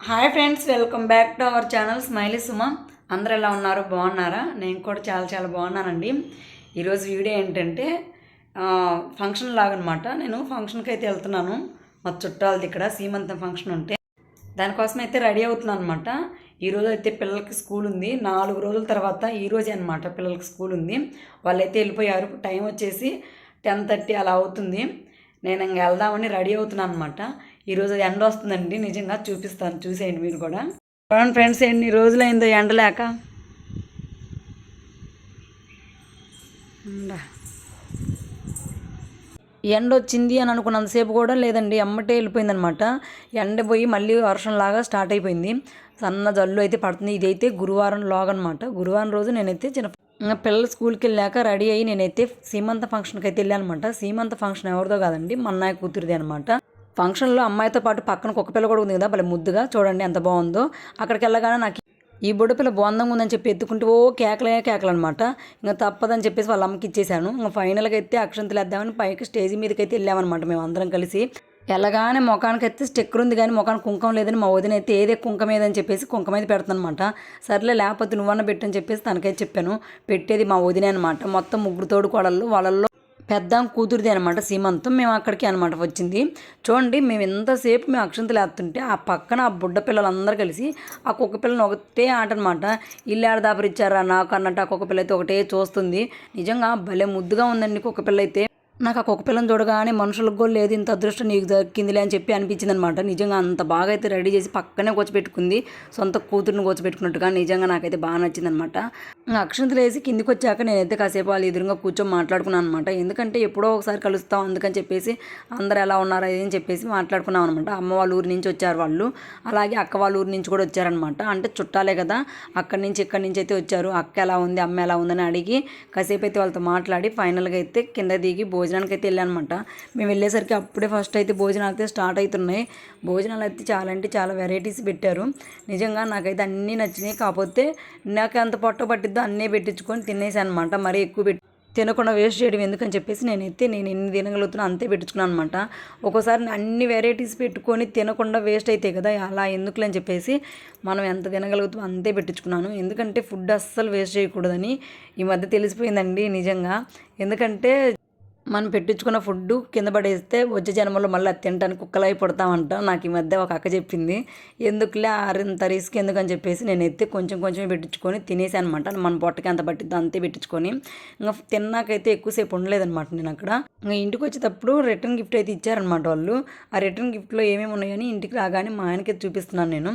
Hi friends welcome back to our channel smiley Suma. అందరు ఎలా ఉన్నారు? బాగున్నారా? నేను కూడా చాలా చాలా బాగున్నానండి. ఈరోజు వీడియో ఏంటంటే ఫంక్షన్ లాగనమాట. నేను ఫంక్షన్కి అయితే వెళ్తున్నాను. మా చుట్టాలది ఇక్కడ సీమంతం ఫంక్షన్ ఉంటే. దానికోసం అయితే రెడీ అవుతున్నాను అనమాట ఈరోజు అయితే పిల్లలకి స్కూల్ ఉంది. నాలుగు రోజుల తర్వాత ఈరోజే అనమాట పిల్లలకి స్కూల్ ఉంది. వాళ్ళైతే వెళ్ళిపోయారు. టైం వచ్చేసి టెన్ థర్టీ అలా అవుతుంది. నేను ఇంక వెళ్దామని రెడీ అవుతున్నాను అనమాట ఈరోజు ఎండ వస్తుందండి. నిజంగా చూపిస్తాను. చూసేయండి మీరు కూడా. చూడండి ఫ్రెండ్స్ ఎన్ని రోజులైందో ఎండ లేక. ఎండ వచ్చింది అని అనుకున్నంతసేపు కూడా లేదండి. ఎమ్మటే వెళ్ళిపోయిందనమాట. ఎండ పోయి మళ్ళీ వర్షంలాగా స్టార్ట్ అయిపోయింది. సన్న జల్లు అయితే పడుతుంది. ఇదైతే గురువారం లాగ్ అనమాట గురువారం రోజు నేనైతే చిన్న ఇంకా పిల్లలు స్కూల్కి వెళ్ళాక రెడీ అయ్యి నేనైతే సీమంత ఫంక్షన్కి అయితే వెళ్ళాను అనమాట సీమంత ఫంక్షన్ ఎవరిదో కాదండి. మా కూతురిది అనమాట ఫంక్షన్లో అమ్మాయితో పాటు పక్కన కుక్కపిల్ల కూడా ఉంది కదా భలే ముద్దుగా చూడండి ఎంత బాగుందో. అక్కడికి వెళ్ళగానే నాకు ఈ బుడ్డపిల్ల బాగుందంగా ఉందని చెప్పి ఎత్తుకుంటే ఓ కేకలే కేకలు అనమాట ఇంకా తప్పదని చెప్పేసి వాళ్ళ అమ్మకి ఇచ్చేసాను. ఇంకా ఫైనల్గా అయితే అక్షంతలు వేద్దామని పైకి స్టేజ్ మీదకి అయితే వెళ్ళామన్నమాట మేము అందరం కలిసి. ఎలాగానే ముఖానికి అయితే స్టిక్కర్ ఉంది కానీ ముఖానికి కుంకం లేదని మా వదిన అయితే ఏదే కుంకం ఏదని చెప్పేసి కుంకం మీద పెడతానమాట సర్లే లేకపోతే నువ్వన్న పెట్టని చెప్పేసి తనకైతే చెప్పాను. పెట్టేది మా వదిన అనమాట మొత్తం ముగ్గురు తోడు కోడళ్ళు వాళ్ళల్లో పెద్ద కూతురిది అనమాట సీమంతం. మేము అక్కడికి అనమాట వచ్చింది. చూడండి మేము ఎంతసేపు మేము అక్షంతలు వేస్తుంటే ఆ పక్కన ఆ బుడ్డ పిల్లలందరూ కలిసి ఆ కుక్క పిల్లని ఒకటే ఆట అనమాట ఇల్లు ఆడదాపరిచ్చారా నాకు అన్నట్టు ఆ కుక్క పిల్ల అయితే ఒకటే చూస్తుంది. నిజంగా భలే ముద్దుగా ఉందండి కుక్క పిల్ల అయితే. నాకు ఆ కుక్క పిల్లని చూడగానే మనుషులకు కూడా లేదు ఇంత అదృష్టం నీకు దక్కిందిలే అని చెప్పి అనిపించింది అనమాట నిజంగా అంత బాగా అయితే రెడీ చేసి పక్కనే కూర్చోబెట్టుకుంది. సొంత కూతురుని కూర్చోబెట్టుకున్నట్టుగా నిజంగా నాకైతే బాగా నచ్చింది అనమాట అక్షంతలు వేసి కిందికి వచ్చాక నేనైతే కాసేపు వాళ్ళు ఎదురుగా కూర్చొని మాట్లాడుకున్నాను అనమాట. ఎందుకంటే ఎప్పుడో ఒకసారి కలుస్తాం అందుకని చెప్పేసి అందరు ఎలా ఉన్నారా అని చెప్పేసి మాట్లాడుకున్నాం అనమాట. అమ్మ వాళ్ళ ఊరి నుంచి వచ్చారు వాళ్ళు. అలాగే అక్క వాళ్ళ ఊరి నుంచి కూడా వచ్చారనమాట. అంటే చుట్టాలే కదా అక్కడి నుంచి ఇక్కడి నుంచి అయితే వచ్చారు. అక్క ఎలా ఉంది అమ్మ ఎలా ఉందని అడిగి కాసేపు అయితే వాళ్ళతో మాట్లాడి ఫైనల్గా అయితే కింద దిగి భోజనానికి అయితే వెళ్ళానమాట. మేము వెళ్ళేసరికి అప్పుడే ఫస్ట్ అయితే భోజనాలు అయితే స్టార్ట్ అవుతున్నాయి. భోజనాలు అయితే చాలా అంటే చాలా వెరైటీస్ పెట్టారు. నిజంగా నాకైతే అన్నీ నచ్చినాయి. కాకపోతే నాకు ఎంత పొట్ట పట్టిద్దో అన్నీ పెట్టించుకొని తినేసాను అనమాట మరీ ఎక్కువ పెట్టి తినకుండా వేస్ట్ చేయడం ఎందుకని చెప్పేసి నేనైతే నేను ఎన్ని తినగలుగుతున్నా అంతే పెట్టుకున్నాను అనమాట ఒక్కోసారి అన్ని వెరైటీస్ పెట్టుకొని తినకుండా వేస్ట్ అవుతాయి కదా అలా ఎందుకులే అని చెప్పేసి మనం ఎంత తినగలుగుతామో అంతే పెట్టించుకున్నాను ఎందుకంటే ఫుడ్ అస్సలు వేస్ట్ చేయకూడదని ఈ మధ్య తెలిసిపోయిందండి నిజంగా. ఎందుకంటే మనం పెట్టించుకున్న ఫుడ్ కింద పడేస్తే వచ్చే జన్మలో మళ్ళీ అది తినడానికి కుక్కలై పుడతామంట నాకు ఈ మధ్య ఒక అక్క చెప్పింది. ఎందుకులే అరింత రిస్క్ ఎందుకని చెప్పేసి నేను ఎత్తి కొంచెం కొంచెం పెట్టించుకొని తినేసాను అనమాట మన పొట్టకి అంత పట్టిద్దో అంతే పెట్టించుకొని. ఇంకా తిన్నాకైతే ఎక్కువసేపు ఉండలేదనమాట నేను అక్కడ. ఇంకా ఇంటికి వచ్చేటప్పుడు రిటర్న్ గిఫ్ట్ అయితే ఇచ్చారనమాట వాళ్ళు. ఆ రిటర్న్ గిఫ్ట్లో ఏమేమి ఉన్నాయని ఇంటికి రాగానే మా ఆయనకి చూపిస్తున్నాను నేను.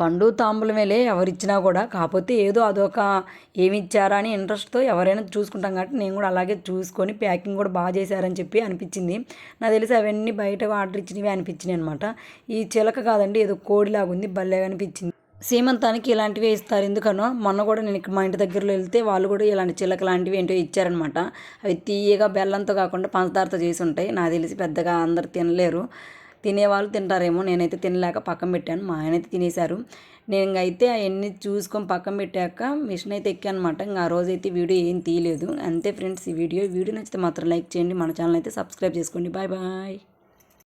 పండు తాంబూలమేలే ఎవరిచ్చినా కూడా. కాకపోతే ఏదో అదొక ఏమిచ్చారా అని ఇంట్రెస్ట్తో ఎవరైనా చూసుకుంటాం కాబట్టి నేను కూడా అలాగే చూసుకొని ప్యాకింగ్ కూడా బాగా చేశారని చెప్పి అనిపించింది. నాకు తెలిసి అవన్నీ బయట ఆర్డర్ ఇచ్చినవి అనిపించినాయి అనమాట ఈ చిలక కాదండి ఏదో కోడిలాగా ఉంది భలే అనిపించింది. సీమంతానికి ఇలాంటివి ఇస్తారు. ఎందుకనో మొన్న కూడా నేను మా ఇంటి దగ్గరలో వెళ్తే వాళ్ళు కూడా ఇలాంటి చిలక లాంటివి ఏంటో ఇచ్చారనమాట అవి తీయగా బెల్లంతో కాకుండా పంచదారతో చేసి ఉంటాయి. నాకు తెలిసి పెద్దగా అందరు తినలేరు. తినేవాళ్ళు తింటారేమో నేనైతే తినలేక పక్కన పెట్టాను. మా ఆయన అయితే తినేశారు. నేను అయితే అవన్నీ చూసుకొని పక్కన పెట్టాక మిషన్ అయితే ఎక్కానమాట. ఇంకా ఆ రోజు అయితే వీడియో ఏం తీయలేదు. అంతే ఫ్రెండ్స్ ఈ వీడియో. వీడియో నచ్చితే మాత్రం లైక్ చేయండి. మన ఛానల్ అయితే సబ్స్క్రైబ్ చేసుకోండి. Bye bye.